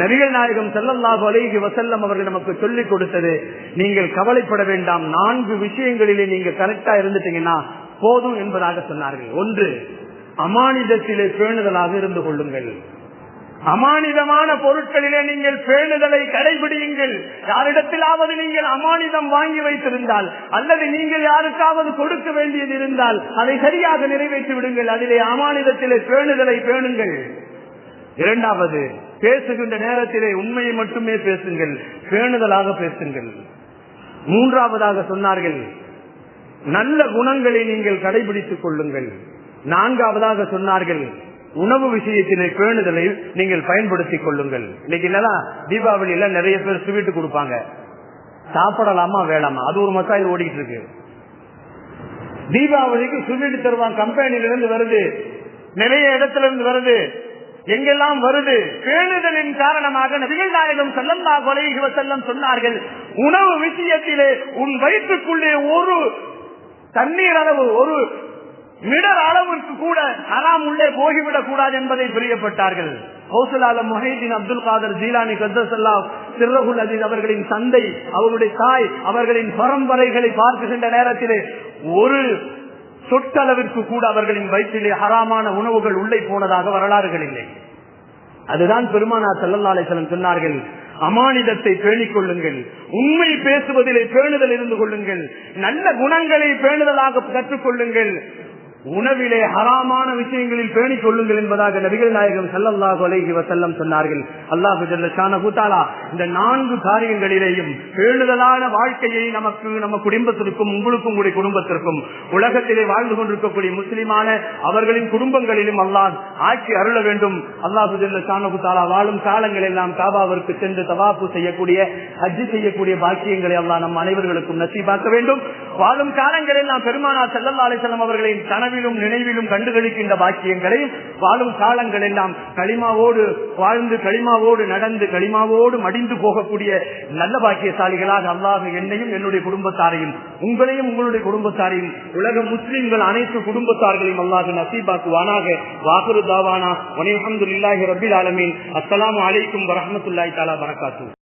நபிகள் நாயகம் செல்லல்லாஹு அலைகி வசல்லம் அவர்கள் நமக்கு சொல்லிக் கொடுத்தது நீங்கள் கவலைப்பட வேண்டாம். நான்கு விஷயங்களிலே நீங்க கரெக்டா இருந்துட்டீங்கன்னா போதும் என்பதாக சொன்னார்கள். ஒன்று அமானிதத்திலே பேணுதலாக இருந்து கொள்ளுங்கள். அமானிதமான பொருட்களிலே நீங்கள் பேணுதலை கடைபிடியுங்கள். யாரிடத்திலாவது நீங்கள் அமானிதம் வாங்கி வைத்திருந்தால் அல்லது நீங்கள் யாருக்காவது கொடுக்க வேண்டியது இருந்தால் அதை சரியாக நிறைவேற்றி விடுங்கள். அதிலே அமானிதத்திலே பேணுதலை பேணுங்கள். இரண்டாவது பேசுகின்ற நேரத்திலே உண்மையை மட்டுமே பேசுங்கள் பேணுதலாக பேசுங்கள். மூன்றாவதாக சொன்னார்கள் நல்ல குணங்களை நீங்கள் கடைபிடித்துக் கொள்ளுங்கள். நான்காவதாக சொன்னார்கள் உணவு விஷயத்திலே பேணுதலை நீங்கள் பயன்படுத்திக் கொள்ளுங்கள். இன்னைக்கு என்னதான் தீபாவளியில நிறைய பேர் ஸ்வீட்டு கொடுப்பாங்க. சாப்பிடலாமா வேணாமா? அது ஒரு மசாயில் ஓடிட்டு இருக்கு. தீபாவளிக்கு ஸ்வீட் தருவான் கம்பெனில இருந்து வருது நிறைய இடத்துல இருந்து வருது. எங்கெல்லாம் வருது? பேணுதலின் காரணமாக நபிகள் நாயகம் செல்லல்லா கொலை செல்லம் சொன்னார்கள் உணவு விஷயத்திலே உன் வயிற்றுக்குள்ளே ஒரு தண்ணீர் அளவு ஒரு மிடர் அளவிற்கு கூட ஹராம் உள்ளே போகிவிடக் கூடாது என்பதை பிரியப்பட்டார்கள். ஹவுசலாலம் மொஹீதீன் அப்துல் காதர் ஜீலானி கத்தசல்லா சிறகுல் அஜீஸ் அவர்களின் தந்தை அவருடைய தாய் அவர்களின் பரம்பரைகளை பார்க்குகின்ற நேரத்திலே ஒரு சொட்டளவிற்கு கூட அவர்களின் வயிற்றிலே ஹராமான உணவுகள் உள்ளே போனதாக வரலாறுகள் இல்லை. அதுதான் பெருமானார் செல்லல்லாலேசலம் சொன்னார்கள் அமானிதத்தை பேணிக் கொள்ளுங்கள் உண்மை பேசுவதிலே பேணுதல் இருந்து கொள்ளுங்கள் நல்ல குணங்களை பேணுதலாக கற்றுக்கொள்ளுங்கள் உணவிலே ஹராமான விஷயங்களில் பேணிக் கொள்ளுங்கள் என்பதாக நபிகள் நாயகம் செல்லல்லாஹு அலைஹி வசல்லம் சொன்னார்கள். அல்லாஹு இந்த நான்கு காரியங்களிலேயும் பேணுதலான வாழ்க்கையை நமக்கு நம்ம குடும்பத்திற்கும் உங்களுக்கும் கூட குடும்பத்திற்கும் உலகத்திலே வாழ்ந்து கொண்டிருக்கக்கூடிய முஸ்லிமான அவர்களின் குடும்பங்களிலும் அல்லாஹ் ஆட்சி அருள வேண்டும். அல்லாஹு ஜல்லா வாழும் காலங்கள் எல்லாம் காபாவிற்கு சென்று தவாப்பு செய்யக்கூடிய ஹஜ்ஜு செய்யக்கூடிய பாக்கியங்களை அல்லாஹ் நம் அனைவர்களுக்கும் நசீபாக்க வேண்டும். வாழும் காலங்களில் நாம் பெருமானார் செல்லல்லா அலிசல்லம் அவர்களின் கனவிலும் நினைவிலும் கண்டுகளிக்கின்ற பாக்கியங்களையும் வாழும் காலங்கள் எல்லாம் களிமாவோடு வாழ்ந்து களிமாவோடு நடந்து களிமாவோடு மடிந்து போகக்கூடிய நல்ல பாக்கியசாலிகளாக அல்லாஹ் என்னையும் என்னுடைய குடும்பத்தாரையும் உங்களையும் உங்களுடைய குடும்பத்தாரையும் உலக முஸ்லிம்கள் அனைத்து குடும்பத்தார்களையும் அல்லாஹ் நசீபாக்குவானாக. வாகுரு தாவானா. வனிஹம்துல்லாஹி ரபில் ஆலமீன். அஸ்ஸலாமு அலைக்கும் வரமத்துல்லாய் தாலா வரகாத்து